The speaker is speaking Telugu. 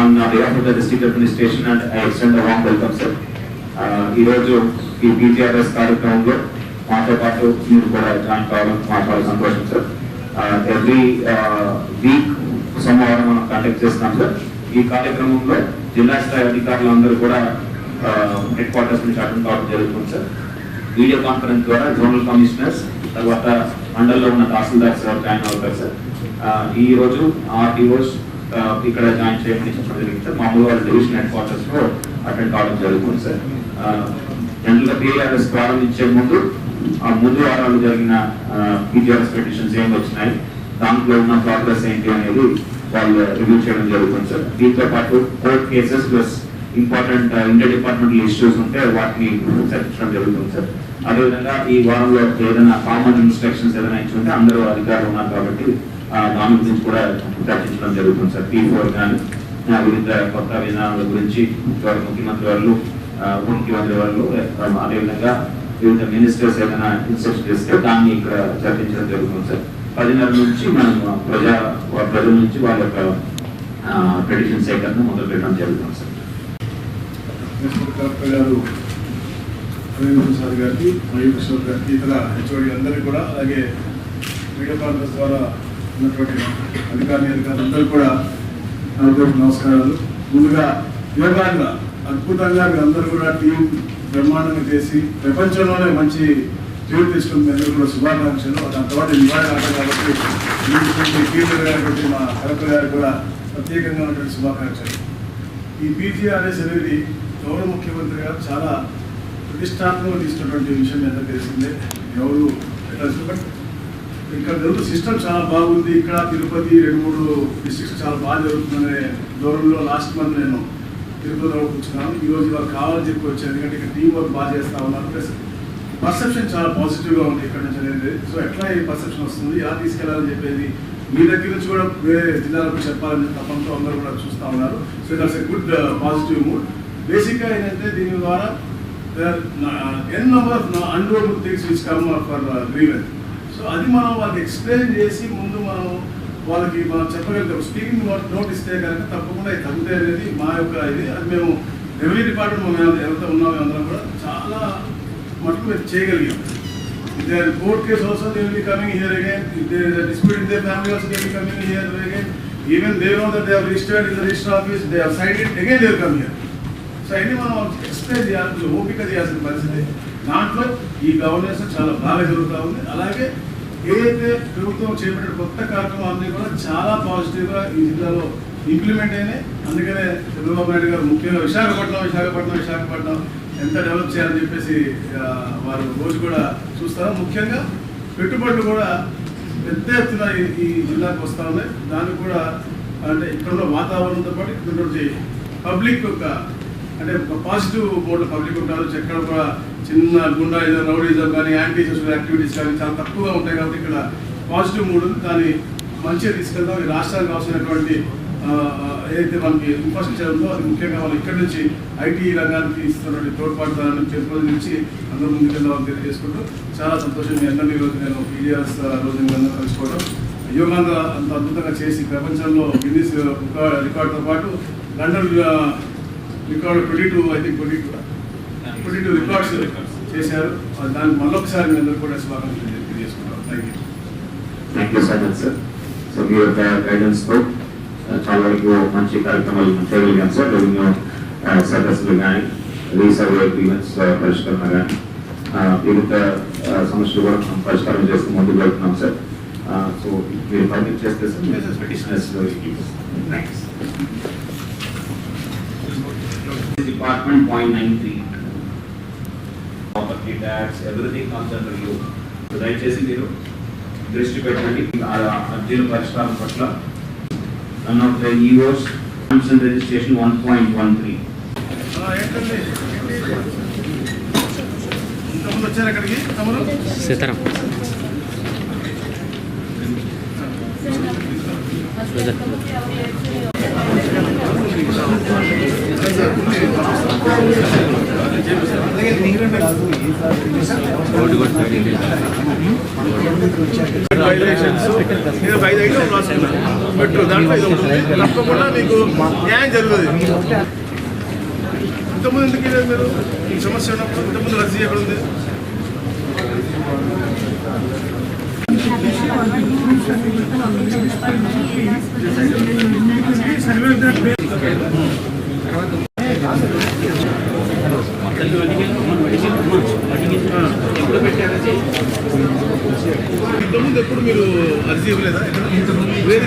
on uh, behalf of the district administration and I extend a warm welcome, sir. ఈరోజు ఈ పీటీఆర్ఎస్ కార్యక్రమంలో మాతో పాటు మీరు కూడా జాయిన్ కావడం మాకు చాలా సంతోషం సార్ ఎవ్రీ వీక్ సోమవారం మనం కాంటాక్ట్ చేస్తున్నాం సార్ ఈ కార్యక్రమంలో జిల్లా స్థాయి అధికారులందరూ కూడా uh, హెడ్ క్వార్టర్స్ నుంచి అటెండ్ కావడం జరుగుతుంది సార్ వీడియో కాన్ఫరెన్స్ ద్వారా జోనల్ కమిషనర్స్ తర్వాత మండల్లో ఉన్న తహసీల్దార్ సార్ జాయిన్ అవుతారు సార్ ఈరోజు uh, ఈ రోజు ఆర్టీఓస్ ఇక్కడ జాయిన్ చేయమని చెప్పడం జరిగింది సార్. మామూలుగా డివిజన్ హెడ్ క్వార్టర్స్లో అటెండ్ కావడం జరుగుతుంది సార్. జనరల్గా పిఆర్ఎస్ ప్రారంభించే ముందు ఆ ముందు వారాలు జరిగిన పిటిఆర్ఎస్ పిటిషన్స్ ఏం వచ్చినాయి దాంట్లో ఉన్న ప్రాగ్రెస్ ఏంటి అనేది వాళ్ళు రివ్యూ చేయడం జరుగుతుంది సార్. దీంతో పాటు court cases plus important interdepartmental issues ఉంటే వాటిని చర్చించడం జరుగుతుంది సార్. అదేవిధంగా ఈ వారంలో ఏదైనా కామన్ ఇన్స్ట్రక్షన్స్ ఏదైనా ఇచ్చి ఉంటే అందరూ అధికారులు ఉన్నారు కాబట్టి దాని గురించి కూడా చర్చించడం జరుగుతుంది సార్. పీ ఫోర్ కానీ వివిధ కొత్త విధానాల గురించి ముఖ్యమంత్రి వాళ్ళు ఉప ముఖ్యమంత్రి వాళ్ళు అదేవిధంగా వివిధ మినిస్టర్స్ ఏదైనా ఇన్స్ట్రక్షన్ ఇస్తే దాన్ని ఇక్కడ చర్చించడం జరుగుతుంది సార్. పదిన్నర నుంచి మనం ప్రజా ప్రజల నుంచి వాళ్ళ యొక్క ట్రెడిషన్ సేకరణ మొదలు పెట్టడం జరుగుతుంది సార్. మున్సిపల్ కలెక్టర్ గారు గారికి మరియు కిషోర్ గారికి ఇతర హెచ్ఓడి అందరికీ కూడా అలాగే వీడియో కాన్ఫరెన్స్ ద్వారా ఉన్నటువంటి అధికారి అధికారులందరూ కూడా అందరికీ నమస్కారాలు. ముందుగా యోగాగా అద్భుతంగా మీరందరూ అందరూ కూడా టీం బ్రహ్మాండంగా చేసి ప్రపంచంలోనే మంచి పేరు తీసుకుని మీ అందరూ కూడా శుభాకాంక్షలు. దాని తర్వాత నివారణ ఆట కాబట్టి మీకు కీర్తి మా కలెక్టర్ గారికి కూడా ప్రత్యేకంగా ఉన్నటువంటి శుభాకాంక్షలు. ఈ పీజీఆర్ఎస్ అనేది గౌరవ ముఖ్యమంత్రి గారు చాలా ప్రతిష్టాత్మకంగా తీసుకున్నటువంటి విషయం ఎంత తెలిసిందే. ఎవరు పెట్టాల్సింది బట్ ఇక్కడ జరుగుతున్న సిస్టమ్ చాలా బాగుంది. ఇక్కడ తిరుపతి రెండు మూడు డిస్ట్రిక్ట్స్ చాలా బాగా జరుగుతుందనే దూరంలో లాస్ట్ మంత్ నేను తిరుపతిలో కూర్చున్నాను. ఈరోజు రోజు వాళ్ళు కావాలని చెప్పి వచ్చాను. ఎందుకంటే ఇక్కడ టీం వర్క్ బాగా చేస్తా ఉన్నారు. ప్లస్ పర్సెప్షన్ చాలా పాజిటివ్గా ఉంది ఇక్కడ నుంచి అనేది. సో ఎట్లా ఈ పర్సెప్షన్ వస్తుంది? ఎలా తీసుకెళ్ళాలని చెప్పేది? మీ దగ్గర నుంచి కూడా వేరే జిల్లాలకు చెప్పాలని తప్పంతో అందరూ కూడా చూస్తూ ఉన్నారు. So that's a good positive mood బేసిక్గా ఏంటంటే దీని ద్వారా n number of unsolvable things which come for grievance so అది మనం వాళ్ళకి ఎక్స్ప్లెయిన్ చేసి ముందు మనం వాళ్ళకి మనం చెప్పగలుగుతాం స్పీకింగ్ నోట్ నోట్ ఇస్తే కనుక తప్పకుండా ఇది తగ్గుతాయి అనేది మా యొక్క ఇది అది మేము రెవెన్యూ డిపార్ట్మెంట్ మేము ఎవరైతే ఉన్నామో అందరం కూడా చాలా మటుకు మేము చేయగలిగాం If there is court case also, they will be coming here again. If there is a dispute in their family also, they will be coming here again. Even they know that they have registered in the register office, they have signed it, again they will come here. So అన్ని మనం ఎక్స్ప్లెయిన్ చేయాల్సిన ఓపిక చేయాల్సిన పరిస్థితి. దాంట్లో ఈ గవర్నెన్స్ చాలా బాగా జరుగుతూ ఉంది. అలాగే ఏదైతే ప్రభుత్వం చేపట్టిన కొత్త కార్యక్రమాలన్నీ కూడా చాలా పాజిటివ్గా ఈ జిల్లాలో ఇంప్లిమెంట్ అయినాయి. అందుకనే చంద్రబాబు నాయుడు గారు ముఖ్యంగా విశాఖపట్నం విశాఖపట్నం విశాఖపట్నం ఎంత డెవలప్ చేయాలని చెప్పేసి వారు రోజు కూడా చూస్తారు? ముఖ్యంగా పెట్టుబడులు కూడా పెద్ద ఎత్తున ఈ- జిల్లాకు వస్తూ ఉన్నాయి. దానికి కూడా అంటే ఇక్కడ ఉన్న వాతావరణంతో పాటు ఇక్కడ పబ్లిక్ యొక్క అంటే ఒక పాజిటివ్ బోర్డు పబ్లిక్ ఉంటారు. ఎక్కడ కూడా చిన్న గుండా ఏదో రౌడీజం కానీ యాంటీ సోషల్ యాక్టివిటీస్ కానీ చాలా తక్కువగా ఉంటాయి కాబట్టి ఇక్కడ పాజిటివ్ మూడ్ ఉంది. దాన్ని మంచిగా తీసుకెళ్తాం. ఈ రాష్ట్రానికి అవసరమైనటువంటి ఏదైతే మనకి ఇన్ఫ్రాస్ట్రక్చర్ ఉందో అది ముఖ్యంగా వాళ్ళు ఇక్కడ నుంచి ఐటీ రంగానికి ఇస్తున్నటువంటి తోడ్పాటు దాని నుంచి అందరూ ముందుకెళ్ళాలని తెలియజేసుకుంటూ చాలా సంతోషం మీ అందరినీ ఈరోజు నేను పీడిఎస్ రోజు కలుసుకోవడం. యోగాంగా అంత అద్భుతంగా చేసి ప్రపంచంలో గిన్నీస్ రికార్డుతో పాటు London record twenty two I think twenty two twenty two records చేశారు. దానికి మళ్ళొకసారి మీ అందరూ కూడా స్వాగతం తెలియజేసుకుంటాం. Thank you thank you so much sir so మీ యొక్క గైడెన్స్తో చాలా వరకు మంచి కార్యక్రమాలు చేయగలిగాం సార్ రెవెన్యూ uh, సదస్సులు కానీ రీసర్వే ఈవెంట్స్ uh, పరిష్కరణ కానీ uh, వివిధ సమస్యలు కూడా మనం పరిష్కారం చేస్తూ ముందుకు వెళ్తున్నాం సార్ సో మీరు పర్మిట్ చేస్తే sir petitioners thanks department point nine three property tax everything comes under you దయచేసి మీరు దృష్టి పెట్టండి. ఆ అర్జీల పరిష్కారం పట్ల one of the EOs registration one point one three తమరు సీతారాం. వైలేషన్స్ దాంట్లో ఇది ఒకటి తప్పకుండా మీకు న్యాయం జరుగుతుంది ఇంతకుముందు ఎందుకు లేదు మీరు ఈ సమస్య ఉన్నప్పుడు ఇంతకుముందు రద్దీ ఎక్కడ ఉంది సర్వే మీరు అర్జీ ఇవ్వలేదా ఎక్కడ? వేరే